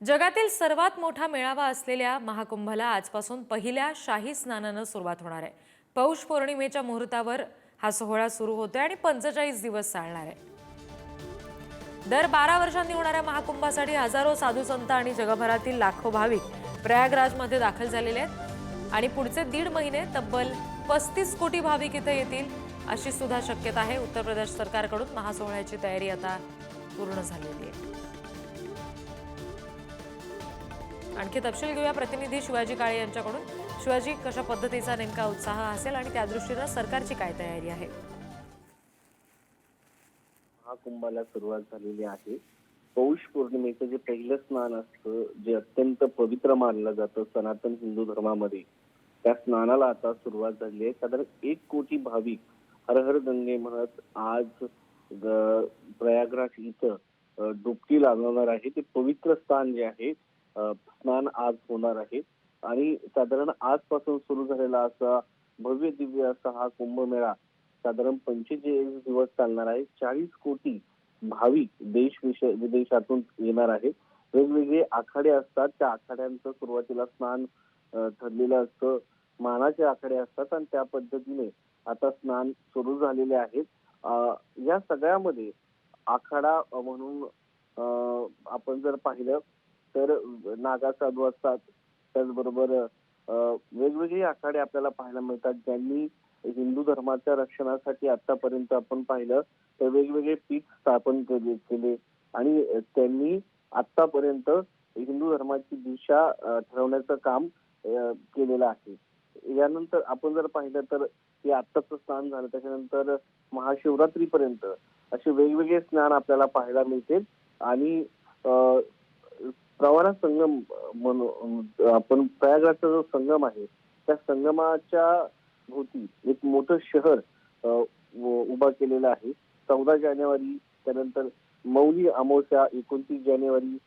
जगातील सर्वात मोठा मेळावा असलेल्या महाकुंभाला आजपासून पहिल्या शाही स्नानानं सुरुवात होणार आहे. पौष पौर्णिमेच्या मुहूर्तावर हा सोहळा सुरू होतोय आणि पंचेचाळीस दिवस चालणार आहे. दर बारा वर्षांनी होणाऱ्या महाकुंभासाठी हजारो साधू संत आणि जगभरातील लाखो भाविक प्रयागराजमध्ये दाखल झालेले आहेत. आणि पुढचे दीड महिने तब्बल पस्तीस कोटी भाविक इथे येतील अशी सुद्धा शक्यता आहे. उत्तर प्रदेश सरकारकडून महासोहळ्याची तयारी आता पूर्ण झालेली आहे. आणखी तपशील घेऊया. प्रतिनिधी शिवाजी काळे यांच्याकडून. शिवाजी कशा पद्धतीचा नेमका उत्साह असेल आणि त्या दृष्टीनं सरकारची काय तयारी आहे? महाकुंभाला सुरुवात झालेली आहे. पौष पौर्णिमेचं जे पहिलं स्नान असतं जे अत्यंत पवित्र मानलं जातं सनातन हिंदू धर्मामध्ये त्या स्नानाला आता सुरुवात झाली आहे. साधारण एक कोटी भाविक हर हर गंगे म्हणत आज ग- प्रयागराज इथं डुबकी लागवणार आहे. ते पवित्र स्थान जे आहे स्नान आज होणार आहे आणि साधारण आजपासून सुरू झालेला असा भव्य दिव्य असा हा कुंभमेळा साधारण पंचेचाळीस दिवस चालणार आहे. चाळीस कोटी भाविक देश विदेशातून येणार आहेत. वेगवेगळे आखाडे असतात. त्या आखाड्यांचं सुरुवातीला स्नान ठरलेलं असतं. मानाचे आखाडे असतात आणि त्या पद्धतीने आता स्नान सुरू झालेले आहेत. या सगळ्यामध्ये आखाडा म्हणून आपण जर पाहिलं तर नागा साधू असतात. त्याचबरोबर वेगवेगळे आखाडे आपल्याला पाहायला मिळतात. ज्यांनी हिंदू धर्माच्या रक्षणासाठी आतापर्यंत आपण पाहिलं तर वेगवेगळे पीठ स्थापन केले केले. आणि त्यांनी आतापर्यंत हिंदू धर्माची दिशा ठरवण्याचं काम केलेलं आहे. यानंतर आपण जर पाहिलं तर हे आत्ताचं स्नान झालं त्याच्यानंतर महाशिवरात्रीपर्यंत असे वेगवेगळे स्नान आपल्याला पाहायला मिळतील. आणि प्रवारा संगम म्हणून आपण प्रयागराजचा जो संगम आहे त्या संगमाच्या भोवती एक मोठं शहर उभा केलेलं आहे. चौदा जानेवारी त्यानंतर मौली अमावस्या एकोणतीस जानेवारी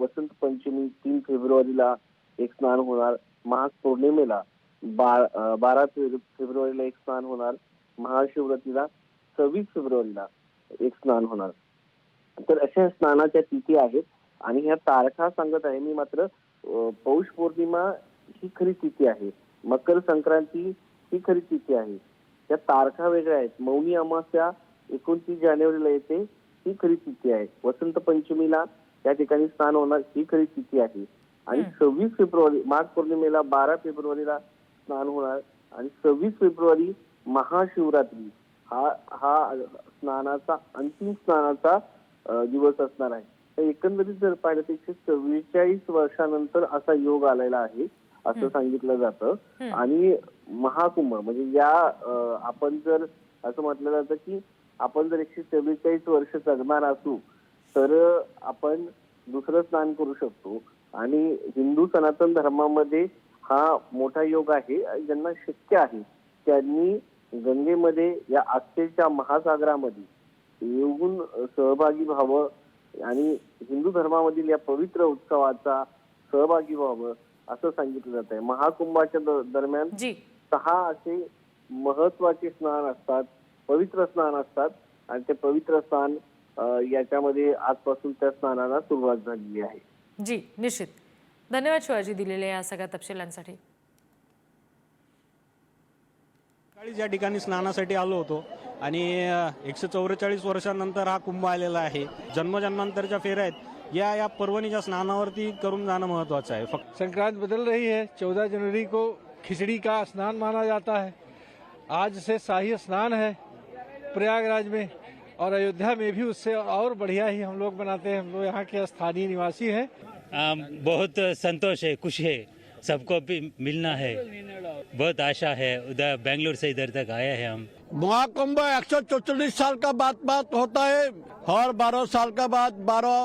वसंत पंचमी तीन फेब्रुवारीला एक स्नान होणार. महापौर्णिमेला बा- बारा फेब्रुवारीला एक स्नान होणार. महाशिवरात्रीला सव्वीस फेब्रुवारीला एक स्नान होणार. तर अशा स्नानाच्या तिथी आहेत. आणि ह्या तारखा सांगत आहे मी मात्र पौष पौर्णिमा ही खरी तिथी आहे. मकर संक्रांती ही खरी तिथी आहे. त्या तारखा वेगळ्या आहेत. मौनी अमावस्या एकोणतीस जानेवारीला येते ही खरी तिथी आहे. वसंत पंचमीला त्या ठिकाणी स्नान होणार ही खरी तिथी आहे. आणि. सव्वीस फेब्रुवारी माघ पौर्णिमेला बारा फेब्रुवारीला स्नान होणार आणि सव्वीस फेब्रुवारी महाशिवरात्री हा हा स्नानाचा अंतिम स्नानाचा दिवस असणार आहे. तर एकंदरीत जर पाहिलं तर एकशे चव्वेचाळीस वर्षानंतर असा योग आलेला आहे असं. सांगितलं जातं. आणि महाकुंभ म्हणजे या आपण जर असं म्हटलं जातं की आपण जर एकशे चव्वेचाळीस वर्ष जगणार असू तर आपण दुसरं स्नान करू शकतो आणि हिंदू सनातन धर्मामध्ये हा मोठा योग आहे ज्यांना शक्य आहे त्यांनी गंगेमध्ये या आस्थेच्या महासागरामध्ये येऊन सहभागी व्हावं आणि हिंदू धर्मामधील या पवित्र उत्सवाचा सहभागी व्हावं असं सांगितलं जात आहे. महाकुंभाच्या दरम्यान जी. सहा असे महत्त्वाचे स्नान असतात पवित्र स्नान असतात आणि ते पवित्र स्नान याच्यामध्ये आजपासून त्या स्नानाला सुरुवात झालेली आहे. जी निश्चित. धन्यवाद शिवाजी दिलेल्या या सगळ्या तपशिलांसाठी. सकाळी ज्या ठिकाणी स्नानासाठी आलो होतो आणि एकशे चौवेचाळीस वर्षांनंतर हा कुंभ आलेला आहे जन्मजन्मांतरच्या फेऱ्या आहेत या या पर्वणीच्या स्नानावरती करून जाणं महत्वाचं आहे. फक्त संक्रांत बदल रही है चौदह जनवरी को खिचड़ी का स्नान माना जाता है। आज से शाही स्नान है प्रयागराज में और अयोध्या में भी उससे और बढ़िया ही हम लोग बनाते हैं। हम लोग यहाँ के स्थानीय निवासी हैं। बहुत संतोष है खुश है सबको भी मिलना है। बहुत आशा है उधर बेंगलोर से इधर तक आए हैं हम। महाकुंभ एक सौ चौचलीस साल का बात बात होता है हर बारह साल का बाद बारह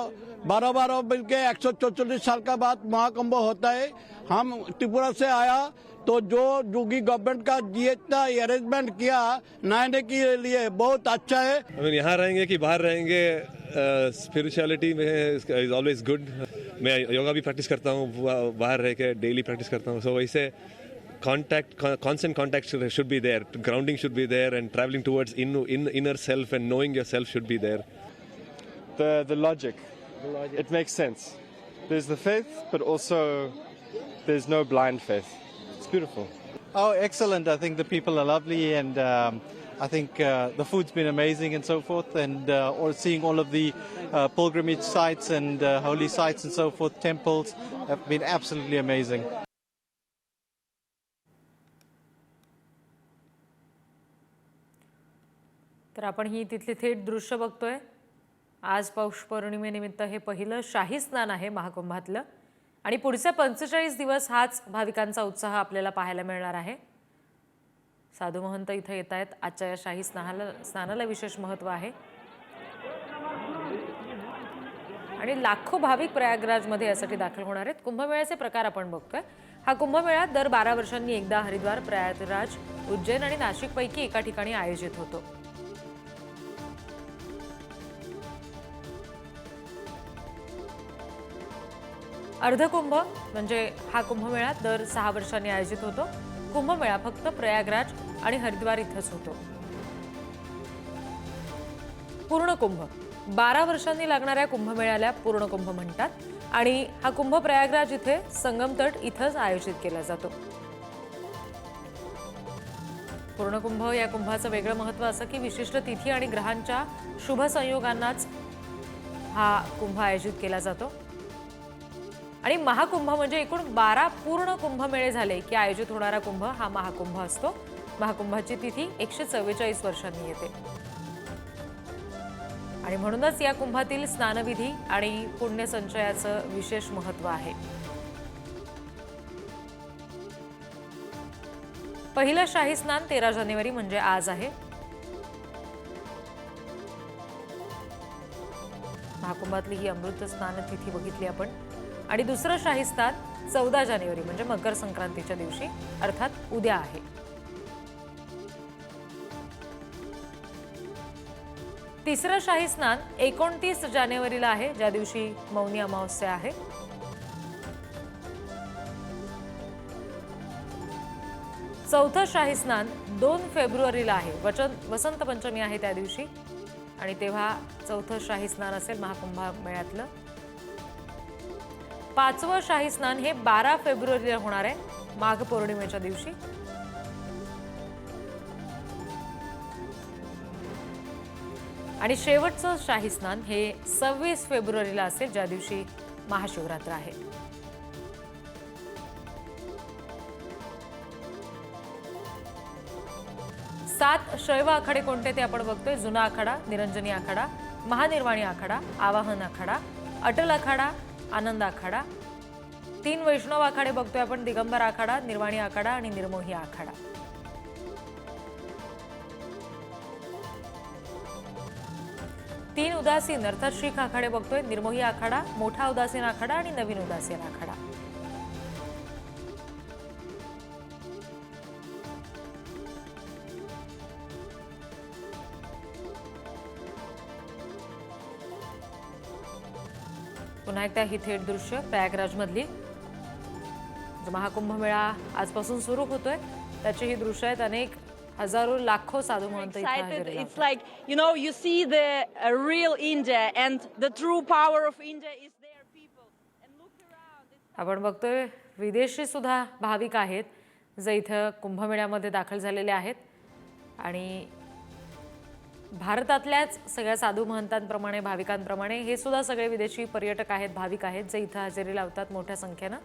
बारह बारह मिल के एक सौ चौचलीस साल का बाद महाकुंभ होता है। हम त्रिपुरा से आया तो जो जोगी गवर्नमेंट का जितना अरेंजमेंट किया नहाने के लिए बहुत अच्छा है। मीन यहाँ रहेंगे कि बाहर रहेंगे स्पिरिचुअलिटी में इज़ ऑलवेज गुड मैं योगा भी प्रैक्टिस करता हूँ बाहर रह के डेली प्रैक्टिस करता हूँ। सो वैसे contact con- constant contact should, should be there grounding should be there and traveling towards in, in inner self and knowing yourself should be there the the logic. It makes sense. there's the faith, but also there's no blind faith. It's beautiful. Oh, excellent. I think the people are lovely and um, I think uh, the food's been amazing and so forth. And uh, or seeing all of the uh, pilgrimage sites and uh, holy sites and so forth, temples have been absolutely amazing. तर आपण ही तिथली थेट दृश्य बघतोय. आज पौष पौर्णिमेनिमित्त हे पहिलं शाही स्नान आहे महाकुंभातलं. आणि पुढचे पंचेचाळीस दिवस हाच भाविकांचा उत्साह आपल्याला पाहायला मिळणार आहे. साधू महंत इथं येत आहेत. आजच्या या शाही स्नाला स्नानाला विशेष महत्त्व आहे. आणि लाखो भाविक प्रयागराजमध्ये यासाठी दाखल होणार आहेत. कुंभमेळ्याचे प्रकार आपण बघतोय. हा कुंभमेळा दर बारा वर्षांनी एकदा हरिद्वार प्रयागराज उज्जैन आणि नाशिकपैकी एका ठिकाणी आयोजित होतो. अर्धकुंभ म्हणजे हा कुंभमेळा दर सहा वर्षांनी आयोजित होतो. कुंभमेळा फक्त प्रयागराज आणि हरिद्वार इथंच होतो. पूर्ण कुंभ बारा वर्षांनी लागणाऱ्या कुंभमेळ्याला पूर्ण कुंभ म्हणतात आणि हा कुंभ प्रयागराज इथे संगमतट इथंच आयोजित केला जातो. पूर्णकुंभ या कुंभाचं वेगळं महत्त्व असं की विशिष्ट तिथी आणि ग्रहांच्या शुभ संयोगांनाच हा कुंभ आयोजित केला जातो. आणि महाकुंभ म्हणजे एकूण बारा पूर्ण कुंभमेळे झाले की आयोजित होणारा कुंभ हा महाकुंभ असतो. महाकुंभाची तिथी एकशे चव्वेचाळीस वर्षांनी येते. आणि म्हणूनच या कुंभातील स्नानविधी आणि पुण्यसंचयाचं विशेष महत्त्व आहे. पहिलं शाही स्नान तेरा जानेवारी म्हणजे आज आहे. महाकुंभातली ही अमृत स्नान तिथी बघितली आपण. आणि दुसरं शाही स्नान चौदा जानेवारी म्हणजे मकर संक्रांतीच्या दिवशी अर्थात उद्या आहे. तिसरं शाही स्नान एकोणतीस जानेवारीला आहे ज्या दिवशी मौनी अमावस्या आहे. चौथं शाही स्नान दोन फेब्रुवारीला आहे वचन वसंत पंचमी आहे त्या दिवशी. आणि तेव्हा चौथं शाही स्नान असेल महाकुंभा मेळ्यातलं. पाचवं शाही स्नान हे बारा फेब्रुवारीला होणार आहे माघ पौर्णिमेच्या दिवशी. आणि शेवटचं शाही स्नान हे सव्वीस फेब्रुवारीला असेल ज्या दिवशी महाशिवरात्र आहे. सात शैव आखाडे कोणते ते आपण बघतोय? जुना आखाडा निरंजनी आखाडा महानिर्वाणी आखाडा आवाहन आखाडा अटल आखाडा आनंद आखाडा. तीन वैष्णव आखाडे बघतोय आपण दिगंबर आखाडा निर्वाणी आखाडा आणि निर्मोही आखाडा. तीन उदासीन अर्थात शीख आखाडे बघतोय निर्मोही आखाडा मोठा उदासीन आखाडा आणि नवीन उदासीन आखाडा. पुन्हा एकदा ही थेट दृश्य प्रयागराजमधली जो महाकुंभ मेळा आजपासून सुरू होतोय त्याची ही दृश्य आहेत अनेक हजारो लाखो It's like, you know, you see the uh, real India and the true power of India is their people. And look around. आपण बघतोय विदेशी सुद्धा भाविक आहेत जे इथं कुंभमेळ्यामध्ये दाखल झालेले आहेत आणि भारतातल्याच सगळ्या साधू महंतांप्रमाणे भाविकांप्रमाणे हे सुद्धा सगळे विदेशी पर्यटक आहेत भाविक आहेत जे इथं हजेरी लावतात मोठ्या संख्येनं.